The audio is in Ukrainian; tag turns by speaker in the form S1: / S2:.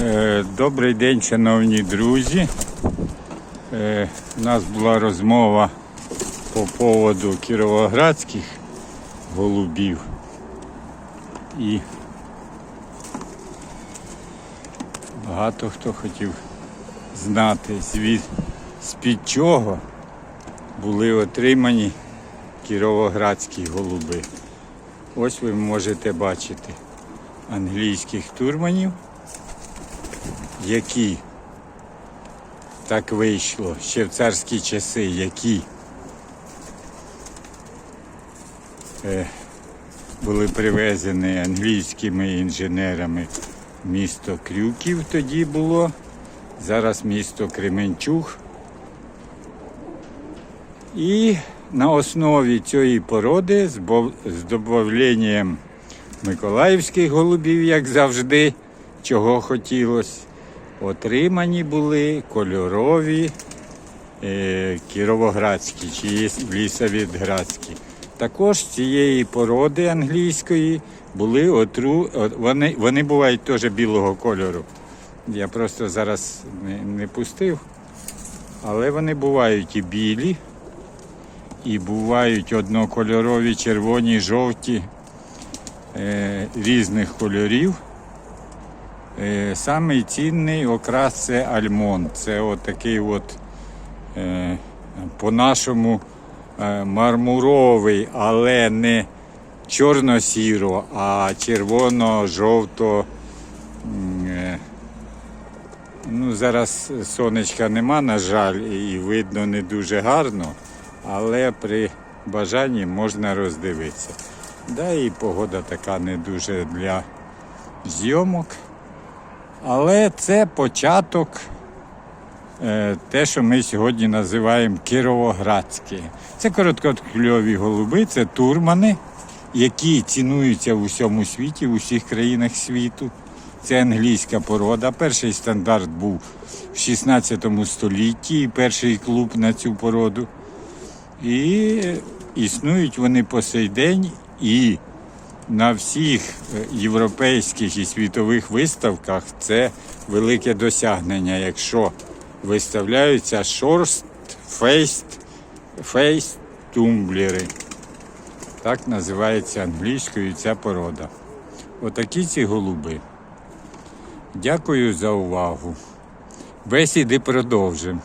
S1: Е, Добрий день, шановні друзі. Е, У нас була розмова по поводу кіровоградських голубів. І багато хто хотів знати, звід, з-під чого були отримані кіровоградські голуби. Ось ви можете бачити англійських турманів які так вийшло ще в царські часи, які е, були привезені англійськими інженерами місто Крюків тоді було, зараз місто Кременчуг. І на основі цієї породи з бо- з додавленням миколаївських голубів, як завжди, чого хотілося, отримані були кольорові е, кіровоградські чи лісовідградські. Також цієї породи англійської були отру, вони, вони бувають теж білого кольору. Я просто зараз не, не пустив. Але вони бувають і білі, і бувають однокольорові, червоні, жовті, е, різних кольорів. Е, Самий цінний окрас це альмон. Це отакий от е, по-нашому е, мармуровий, але не чорно-сіро, а червоно-жовто. е, Ну, зараз сонечка нема, на жаль, і видно не дуже гарно, але при бажанні можна роздивитися. Да, і погода така не дуже для зйомок. Але це початок, е, те, що ми сьогодні називаємо кіровоградські. Це короткокльові голуби, це турмани, які цінуються в усьому світі, в усіх країнах світу. Це англійська порода. Перший стандарт був в 16 столітті, перший клуб на цю породу. І існують вони по сей день і на всіх е, європейських і світових виставках це велике досягнення, якщо виставляються шорст, фейст, фейст тумблери. Так називається англійською ця порода. Отакі ці голуби. Дякую за увагу. Бесіди продовжимо.